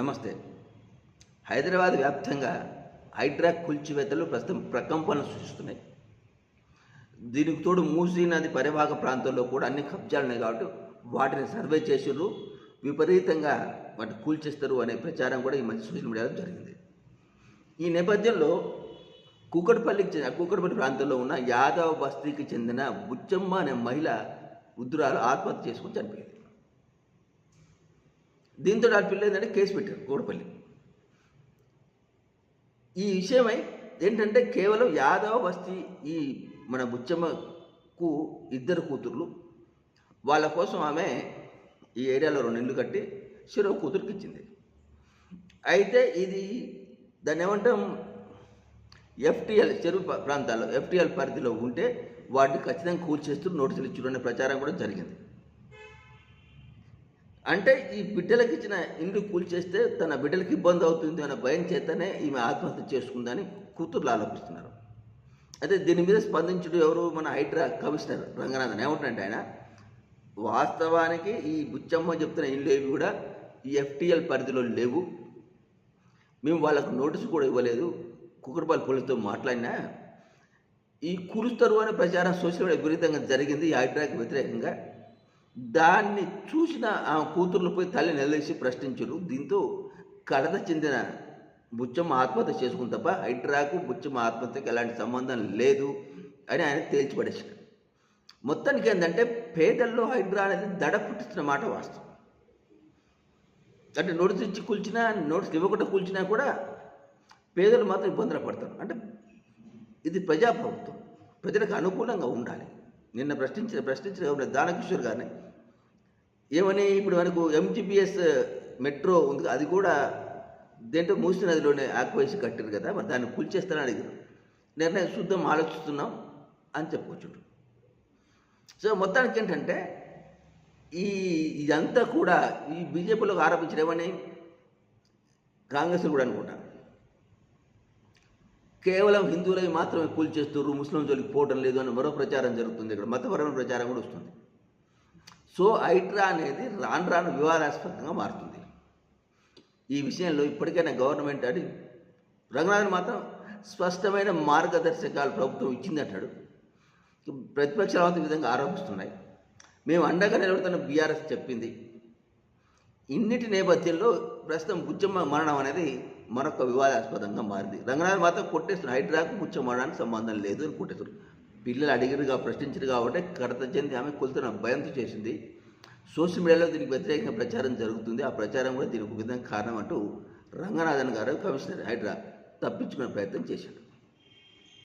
నమస్తే. హైదరాబాద్ వ్యాప్తంగా హైడ్రా కూల్చివేతలు ప్రస్తుతం ప్రకంపనలు సృష్టిస్తున్నాయి. దీనికి తోడు మూసీ నది పరివాహక ప్రాంతంలో కూడా అన్ని కబ్జాలు ఉన్నాయి కాబట్టి వాటిని సర్వే చేసిర్రు. విపరీతంగా వాటి కూల్చేస్తారు అనే ప్రచారం కూడా ఈ మధ్య సోషల్ మీడియాలో జరిగింది. ఈ నేపథ్యంలో కూకట్పల్లికి చెందిన కూకట్పల్లి ప్రాంతంలో ఉన్న యాదవ్ బస్తీకి చెందిన బుచ్చమ్మ అనే మహిళ ఉద్రాలు ఆత్మహత్య చేసుకుని చనిపోయింది. దీంతో ఆ పిల్ల ఏంటంటే కేసు పెట్టారు కూకట్పల్లి ఈ విషయమై ఏంటంటే కేవలం యాదవ బస్తీ ఈ మన బుచ్చమ్మకు ఇద్దరు కూతుర్లు. వాళ్ళ కోసం ఆమె ఈ ఏరియాలో రెండు ఇల్లు కట్టి చెరువు కూతురికి ఇచ్చింది. అయితే ఇది దాన్ని ఏమంటాం? ఎఫ్టీఎల్ చెరువు ప్రాంతాల్లో ఎఫ్టీఎల్ పరిధిలో ఉంటే వాటిని ఖచ్చితంగా కూల్చేస్తూ నోటీసులు ఇచ్చారు అనే ప్రచారం కూడా జరిగింది. అంటే ఈ బిడ్డలకు ఇచ్చిన ఇండ్లు కూల్చేస్తే తన బిడ్డలకి ఇబ్బంది అవుతుంది అనే భయం చేతనే ఈమె ఆత్మహత్య చేసుకుందని కూతుర్లు ఆలోపిస్తున్నారు అయితే దీని మీద స్పందించుడు ఎవరు? మన హైడ్రా కమిషనర్ రంగనాథన్. ఏమంటారంటే ఆయన వాస్తవానికి ఈ బుచ్చమ్మ చెప్తున్న ఇండ్లు ఏవి కూడా ఈ ఎఫ్టిఎల్ పరిధిలో లేవు. మేము వాళ్ళకు నోటీసు కూడా ఇవ్వలేదు. కుకరపాల్ పోలీసుతో మాట్లాడినా ఈ కూలుస్తారు అనే ప్రచారం సోషల్ మీడియా విపరీతంగా జరిగింది. ఈ హైడ్రాకి వ్యతిరేకంగా దాన్ని చూసిన ఆ కూతుర్లు పోయి తల్లి నిలదీసి ప్రశ్నించారు. దీంతో కడత చెందిన బుచ్చమ్మ ఆత్మహత్య చేసుకుని తప్ప హైడ్రాకు బుచ్చమ్మ ఆత్మహత్యకు ఎలాంటి సంబంధం లేదు అని ఆయన తేల్చిపడేసాడు మొత్తానికి ఏంటంటే పేదల్లో హైడ్రా అనేది దడ పుట్టిస్తున్న మాట వాస్తవం. అంటే నోటీస్ ఇచ్చి కూల్చినా నోటీస్ ఇవ్వకుండా కూల్చినా కూడా పేదలు మాత్రం ఇబ్బందులు పడతారు. అంటే ఇది ప్రజాప్రభుత్వం. ప్రజలకు అనుకూలంగా ఉండాలి. నిన్న ప్రశ్నించిన ప్రశ్నించిన దానకిషోర్ గారిని. ఏమని ఇప్పుడు మనకు ఎంజీబీఎస్ మెట్రో ఉంది అది కూడా దేంట్లో మూసి నదిలోనే ఆక్వేసి కట్టారు కదా మరి దాన్ని కూల్చేస్తారని అడిగారు నిర్ణయం శుద్ధం ఆలోచిస్తున్నాం అని చెప్పుకోవచ్చు సో మొత్తానికి ఏంటంటే ఈ ఇదంతా కూడా ఈ బీజేపీలోకి ఆరోపించడం ఏమని? కాంగ్రెస్ కూడా అనుకుంటాను కేవలం హిందువులవి మాత్రమే కూల్చేస్తారు ముస్లిం జోలికి పోవడం లేదు అని మరో ప్రచారం జరుగుతుంది ఇక్కడ మతపరమైన ప్రచారం కూడా వస్తుంది. సో ఐట్రా అనేది రాను రాను వివాదాస్పదంగా మారుతుంది. ఈ విషయంలో ఇప్పటికైనా గవర్నమెంట్ అని రంగనాథన్ మాత్రం స్పష్టమైన మార్గదర్శకాలు ప్రభుత్వం ఇచ్చిందంటాడు. ప్రతిపక్షాలు విధంగా ఆరోపిస్తున్నాయి. మేము అండగా నిలబడుతున్న బీఆర్ఎస్ చెప్పింది. ఇన్నిటి నేపథ్యంలో ప్రస్తుతం బుచ్చమ్మ మరణం అనేది మరొక వివాదాస్పదంగా మారింది. రంగనాథ్ మాత్రం కొట్టేస్తున్నారు హైడ్రాకు బుచ్చమ్మ మరణానికి సంబంధం లేదు అని కొట్టేస్తున్నారు. పిల్లలు అడిగిరుగా ప్రశ్నించారు కాబట్టి కడత చెంది ఆమె కొలుతున్న భయంతో చేసింది. సోషల్ మీడియాలో దీనికి వ్యతిరేకంగా ప్రచారం జరుగుతుంది. ఆ ప్రచారం కూడా దీనికి ఒక విధంగా కారణం అంటూ రంగనాథన్ గారు కమిషనర్ హైడ్రా తప్పించుకునే ప్రయత్నం చేశాడు